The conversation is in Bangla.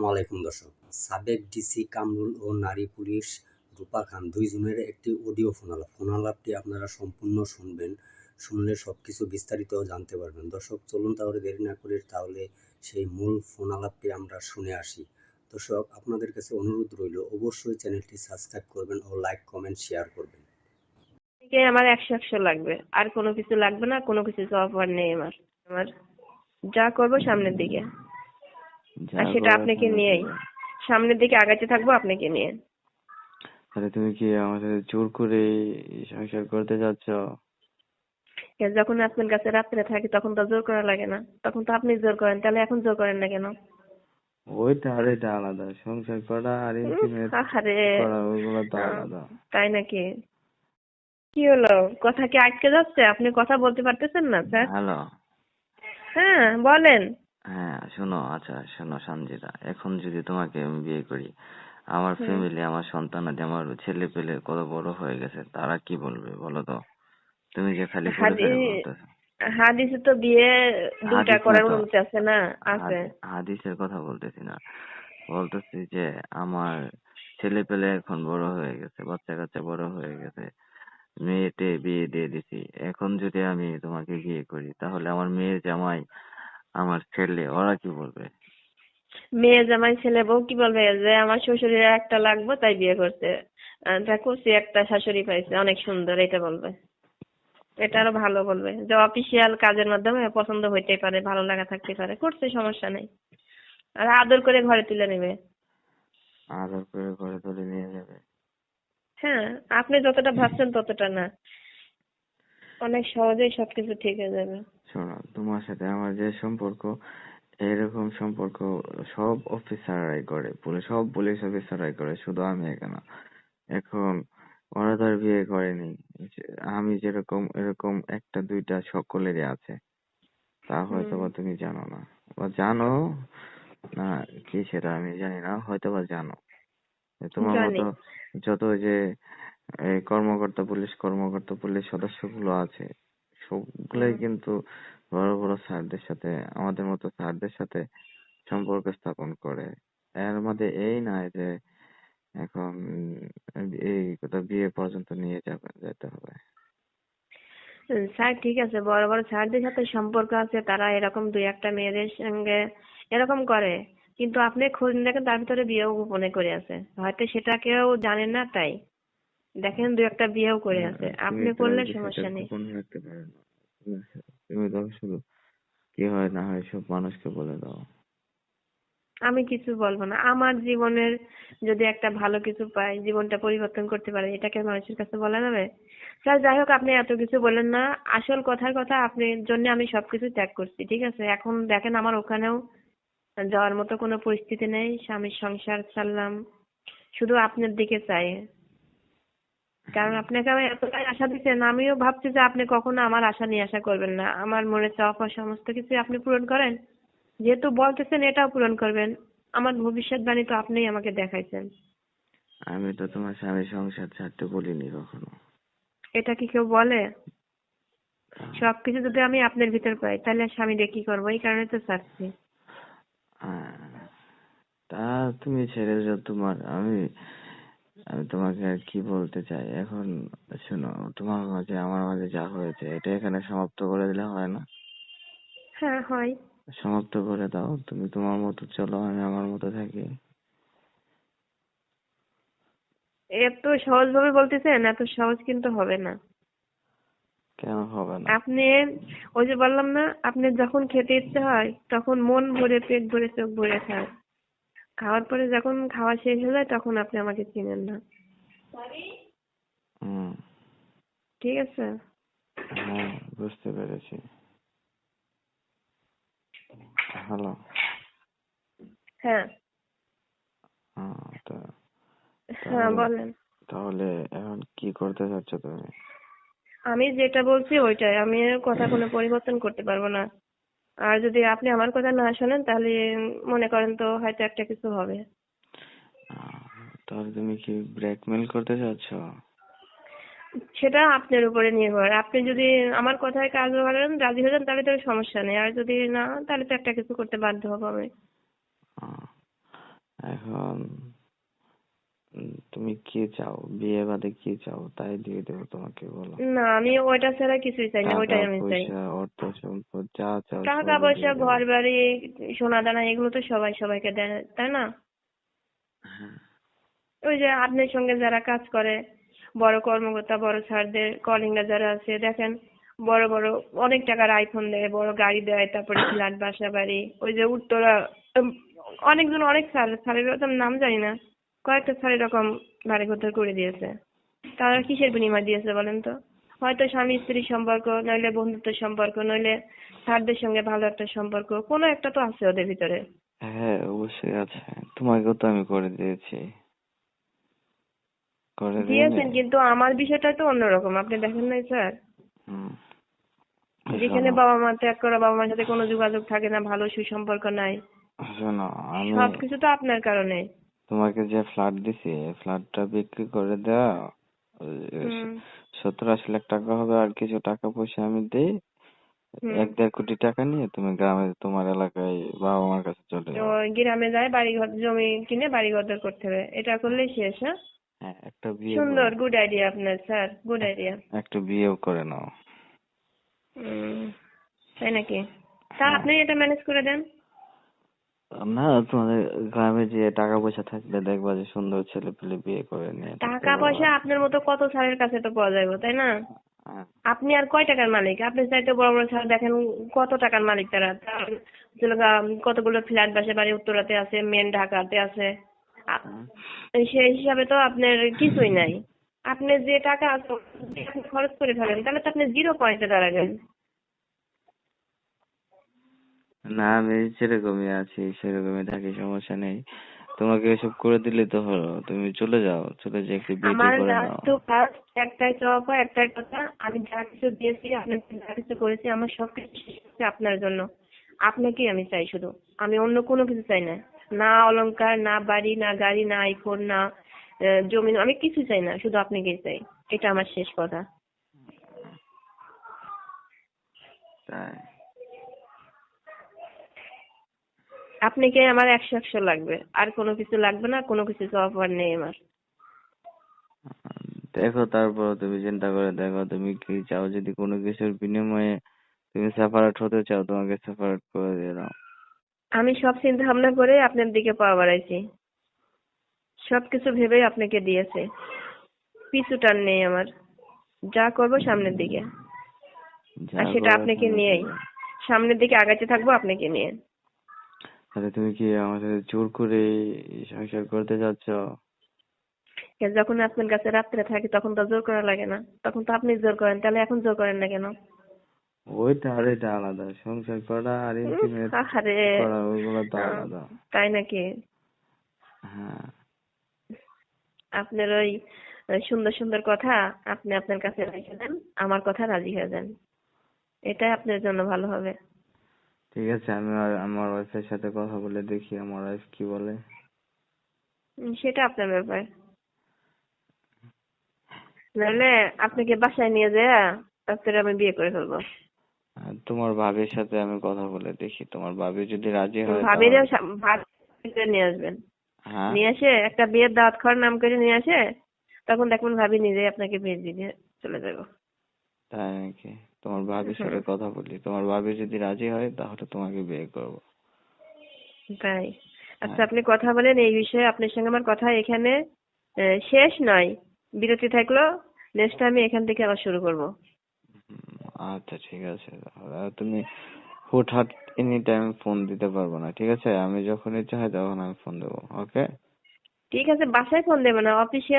আসসালামু আলাইকুম দর্শক। সাবেক ডিসি কামরুল ও নারী পুলিশ রূপা খান দুইজনের একটি অডিও ফোনালাপ। ফোনালাপটি আপনারা সম্পূর্ণ শুনবেন, শুনলে সব কিছু বিস্তারিত জানতে পারবেন। দর্শক, চলুন তাহলে দেরি না করে তাহলে সেই মূল ফোনালাপটি আমরা শুনে আসি। দর্শক, আপনাদের কাছে অনুরোধ রইল, অবশ্যই চ্যানেলটি সাবস্ক্রাইব করবেন ও লাইক, কমেন্ট, শেয়ার করবেন। আমার একশো একশো লাগবে। আর কোনো কিছু লাগবে না, কোনো কিছু অফার নেই আমার। আমার যা করব সামনের দিকে। আর সেটা করার আপনাকে নিয়েই। সামনের দিকে আগাতে থাকব আপনাকে নিয়ে। তাহলে তুমি কি আমার সাথে জোর করে সংসার করতে যাচ্ছ? এ যখন আপনার কাছে রাত্রে থাকি তখন তো জোর করা লাগে না। তখন তো আপনি জোর করেন তাহলে এখন জোর করেন না কেন? ওইটা আর এটা আলাদা সংসার করা আর ইন্টিমেট করা ওইগুলো তো আলাদা। তাই নাকি? কি হলো? কথা কি আটকে যাচ্ছে? আপনি কথা বলতে পারতেছেন না স্যার? হ্যালো। হ্যাঁ বলেন। হ্যাঁ শোনো আচ্ছা শোনো সঞ্জিতা এখন যদি তোমাকে আমি বিয়ে করি আমার হুম। ফ্যামিলি আমার সন্তান আছে আমার ছেলে পেলে কত বড় হয়ে গেছে তারা কি বলবে বলো তো? তুমি যে খালি ঘুরে ফিরে বলতেছো। হাদিসে তো বিয়ে দুইটা হাদিস না করার তো। অনুমতি আছে না? আছে। হাদি- হাদিসের কথা বলতেছি না। বলতেছি যে আমার ছেলে পেলে এখন বড় হয়ে গেছে বাচ্চা কাচ্চা বড় হয়ে গেছে মেয়েতে বিয়ে দিয়ে দিছি। এখন যদি আমি তোমাকে বিয়ে করি তাহলে আমার মেয়ের জামাই আমার ছেলে ওরা কি বলবে? মেয়ে জামাই ছেলে বউ কি বলবে? যে আমার শ্বশুরের একটা লাগবে তাই বিয়ে করছে। দেখো সে একটা শাশুড়ি পাইছে অনেক সুন্দর এটা বলবে। এটা আরও ভালো বলবে। যে অফিসিয়াল কাজের মাধ্যমে পছন্দ হইতেই পারে ভালো লাগা থাকতে পারে করছে সমস্যা নেই। আর আদর করে ঘরে তুলে নেবে। আদর করে ঘরে তুলে নিয়ে যাবে। হ্যাঁ আপনি যতটা ভাবছেন ততটা না। অনেক সহজেই সবকিছু ঠিক হয়ে যাবে। শোনো তোমার সাথে আমার যে সম্পর্ক এরকম সম্পর্ক সব অফিসাররাই করে পুলিশ সব পুলিশ অফিসাররাই করে শুধু আমি একা এখন ওরা তো আর বিয়ে করেনি। আমি যেরকম এরকম একটা দুইটা সকলেরই আছে। তা হয়তো বা তুমি জানো না। বা জানো? না কি সেটা আমি জানি না হয়তো বা জানো তোমার মতো যত যে কর্মকর্তা পুলিশ কর্মকর্তা পুলিশ সদস্যগুলো আছে। সবগুলাই কিন্তু বড় বড় স্যারদের সাথে আমাদের মতো স্যারদের সাথে সম্পর্ক স্থাপন করে। এর মধ্যে এই নয় যে এখন এই কথা বিয়ে পর্যন্ত নিয়ে যাবে যেতে হবে। স্যার ঠিক আছে। বড় বড় স্যারদের সাথে সম্পর্ক আছে তারা এরকম দুই একটা মেয়েদের সঙ্গে এরকম করে। কিন্তু আপনি খোঁজ দেখেন তার ভিতরে বিয়েও গোপনে করে আছে। হয়তো সেটা কেউ জানেন না তাই। দেখেন দু একটা বিয়েও করে আছে। আপনি করলে সমস্যা নেই। রাখতে তুমি- তো শুধু কি হয় না হয় সব মানুষকে বলে দাও। আমি কিছু বলব না। আমার জীবনের যদি একটা ভালো কিছু পাই জীবনটা পরিবর্তন করতে পারে এটাকে মানুষের কাছে বলা যাবে? স্যার যাই হোক আপনি এত কিছু বলেন না। আসল কথার কথা আপনার জন্য আমি সবকিছু ত্যাগ করছি ঠিক আছে? এখন দেখেন আমার ওখানেও যাওয়ার মতো কোনো পরিস্থিতি নেই। স্বামীর সংসার ছাড়লাম। শুধু আপনার দিকে চাই। কারণ আপনাকে আমি এতটাই আশা দিচ্ছেন আমিও ভাবছি যে আপনি কখনো আমার আশা নিয়ে আশা করবেন না। আমার মনে চাওয়া পাওয়া সমস্ত কিছু আপনি পূরণ করেন। যেহেতু বলতেছেন এটাও পূরণ করবেন। আমার ভবিষ্যৎবাণী তো আপনিই আমাকে দেখাইছেন। আমি তো তোমার স্বামী সংসার ছাড়তে বলিনি কখনো। এটা কি কেউ বলে? সবকিছু যদি আমি আপনার ভিতর পাই তাহলে স্বামী দিয়ে কি করব? এই কারণে তো ছাড়ছি। আহ, তা তুমি ছেড়ে যাও তোমার। আমি আমি তোমাকে আর কি বলতে চাই? এখন শোনো তোমার মাঝে আমার মাঝে যা হয়েছে এটা এখানে সমাপ্ত করে দিলে হয় না? হ্যাঁ হয়। সমাপ্ত করে দাও তুমি তোমার মতো চলো আমি আমার মতো থাকি। এত সহজ ভাবে বলতেছেন এত সহজ কিন্তু হবে না। কেন হবে না? আপনি ওই যে বললাম না আপনি যখন খেতে ইচ্ছে হয় তখন মন ভরে পেট ভরে চোখ ভরে খান। খাওয়ার পরে যখন খাওয়া শেষ হয়ে যায় তখন আপনি আমাকে চিনেন না। হুম। ঠিক আছে। হ্যাঁ বুঝতে পেরেছি। হ্যালো। হ্যাঁ। তো হ্যাঁ বলেন। তাহলে এখন কি করতে চাচ্ছ তুমি? আমি যেটা বলছি ওইটাই। আমি এর কথা কোনো পরিবর্তন করতে পারব না। আর যদি আপনি আমার কথা না শোনেন তাহলে মনে করেন তো হয়তো একটা কিছু হবে। তাহলে তুমি কি ব্ল্যাকমেল করতে চাচ্ছ? সেটা আপনার উপরে নির্ভর। আপনি যদি আমার কথায় কাজ করেন রাজি হয়ে যান তাহলে তো সমস্যা নেই। আর যদি না তাহলে তো একটা কিছু করতে বাধ্য হব আমি। এখন তুমি কি চাও বিয়ে বাদে কি চাও তাই দিয়ে দেবো তোমাকে বলো। না আমি ওইটা ছাড়া কিছুই চাই না ওইটাই আমি চাই। অর্থ সম্পদ যা চাও টাকা পয়সা। ঘর বাড়ি সোনা দানা এগুলো তো সবাই সবাইকে দেয় তাই না? হ্যাঁ। ওই যে আপনার সঙ্গে যারা কাজ করে বড় কর্মকর্তা বড় স্যারদের কলিংরা যারা আছে দেখেন বড় বড় অনেক টাকার আইফোন দেয় বড় গাড়ি দেয় তারপরে ফ্ল্যাট বাসা বাড়ি ওই যে উত্তরা অনেকজন অনেক স্যার স্যারের নাম জানি না। কয়েকটা স্যার এরকম বাড়ি ঘর করে দিয়েছে। তারা কিসের বিনিময় দিয়েছে বলেন তো? হয়তো স্বামী স্ত্রীর সম্পর্ক নইলে বন্ধুত্বের সম্পর্ক নইলে স্যারদের সঙ্গে ভালো একটা সম্পর্ক কোনো একটা তো আছে ওদের ভিতরে। হ্যাঁ অবশ্যই আছে। তোমাকেও তো আমি করে দিয়েছি। করে দিয়েছেন কিন্তু আমার বিষয়টা তো অন্যরকম। আপনি দেখেন নাই স্যার? যেখানে বাবা মা ত্যাগ করা বাবা মার সাথে কোনো যোগাযোগ থাকে না ভালো সুসম্পর্ক নাই। শোনো আমি সবকিছু তো আপনার কারণে। তোমাকে যে ফ্ল্যাট দিছি এই ফ্ল্যাটটা বিক্রি করে দেওয়া ওই হুম, সত্তর আশি লাখ টাকা হবে আর কিছু টাকা পয়সা আমি দেই। এক দেড় কোটি টাকা নিয়ে তুমি গ্রামে তোমার এলাকায় বাবা মার কাছে চলে যাও। গ্রামে যায় বাড়ি ঘর জমি কিনে বাড়ি ঘর করতে হবে। এটা করলেই শেষ হ্যাঁ? হ্যাঁ একটা বিয়ে সুন্দর গুড আইডিয়া আপনার স্যার গুড আইডিয়া একটা বিয়েও করে নাও। তাই নাকি? তা হ্যাঁ। আপনি এটা ম্যানেজ করে দেন। না তোমাদের গ্রামে যে টাকা পয়সা থাকলে দেখবা যে সুন্দর ছেলে পেলে বিয়ে করে নিয়ে টাকা পয়সা আপনার মতো কত স্যারের কাছে তো পাওয়া যাবে তাই না? হ্যাঁ, আপনি আর কয় টাকার মালিক? আপনি চাইতে বড় বড় স্যার দেখেন কত টাকার মালিক তারা। কতগুলো ফ্ল্যাট বাসা বাড়ি উত্তরাতে আছে মেন ঢাকাতে আছে। আ- সেই হিসাবে তো আপনার কিছুই নাই। আপনি যে টাকা আছে, খরচ করে ফেলেন তাহলে তো আপনি জিরো পয়েন্টে দাঁড়াবেন। না আমি সেরকমই আছি সেরকমই থাকি সমস্যা নেই। তোমাকে এসব করে দিলে তো হলো তুমি চলে যাও চলে যেয়ে একটু বিয়ে আমার করে নাও। to first একটাই চাওয়া পাওয়া, একটাই কথা আমি যা কিছু দিয়েছি আপনাকে যা কিছু করেছি আমার সব কিছু আপনার জন্য। আপনাকেই আমি চাই শুধু। আমি অন্য কোনো কিছু চাই না। না অলংকার না বাড়ি না গাড়ি না আইফোন না জমি আমি কিছু চাই না শুধু আপনাকেই চাই। এটা আমার শেষ কথা। তাই। আপনাকে আমার একশো একশো লাগবে। আর কোনো কিছু লাগবে না কোনো কিছু পাওয়ার নেই আমার। দেখো তারপর তুমি চিন্তা করে দেখো তুমি কি চাও যদি কোনো কিছুর বিনিময়ে তুমি সেপারেট হতে চাও তোমাকে সেপারেট করে দিয়ে দাও। আমি সব চিন্তা ভাবনা করে আপনার দিকে পা বাড়াইছি। সবকিছু ভেবেই আপনাকে দিয়েছে। পিছু টান নেই আমার। যা করব সামনের দিকে। আর সেটা আপনাকে নিয়েই। সামনের দিকে আগাতে থাকব আপনাকে নিয়ে। তাহলে তুমি কি আমার সাথে জোর করে সংসার করতে চাচ্ছ যখন আপনার কাছে রাত্রে থাকি তখন তো জোর করা লাগে না। তখন তো আপনি জোর করেন তাহলে এখন জোর করেন না কেন? ওইটা আর এটা আলাদা। সংসার করা আর ইন্টিমেট করা ওইগুলো তো আলাদা। তাই নাকি? হ্যাঁ। আপনার ওই ওই সুন্দর সুন্দর কথা আপনি আপনার কাছে রেখে দেন আমার কথা রাজি হয়ে যান। এটাই আপনার জন্য ভালো হবে। ঠিক আছে আমি আর আমার ওয়াইফের সাথে কথা বলে দেখি আমার ওয়াইফ কি বলে। সেটা আপনার ব্যাপার। নাহলে আপনাকে বাসায় নিয়ে যায় তারপরে আমি বিয়ে করে ফেলব। আর তোমার ভাবির সাথে আমি কথা বলে দেখি। তোমার ভাবি যদি রাজি হয় ভাবিরেও তাহলে- সা- ভাবি নিয়ে আসবেন। হ্যাঁ। নিয়ে এসে একটা বিয়ের দাওয়াত খাওয়ার নাম করে নিয়ে আসে তখন দেখবেন ভাবি নিজেই আপনাকে বিয়ে দিয়ে চলে যাব। তাই নাকি? তোমার ভাবির সাথে কথা বলি। তোমার ভাবি যদি রাজি হয় তাহলে তোমাকে বিয়ে করব। তাই? আচ্ছা হ্যাঁ। আপনি কথা বলেন এই বিষয়ে আপনার সঙ্গে আমার কথা এখানে আহ, শেষ নয়। বিরতি থাকল নেক্সট আমি এখান থেকে আবার শুরু করব। আচ্ছা ঠিক আছে। তুমি হুটহাট এনি টাইম ফোন দিতে পারব না ঠিক আছে? আমি যখন ইচ্ছা হয় তখন আমি ফোন দেবো ওকে ঠিক আছে বাসায় ফোন দেবেন না অফিসিয়াল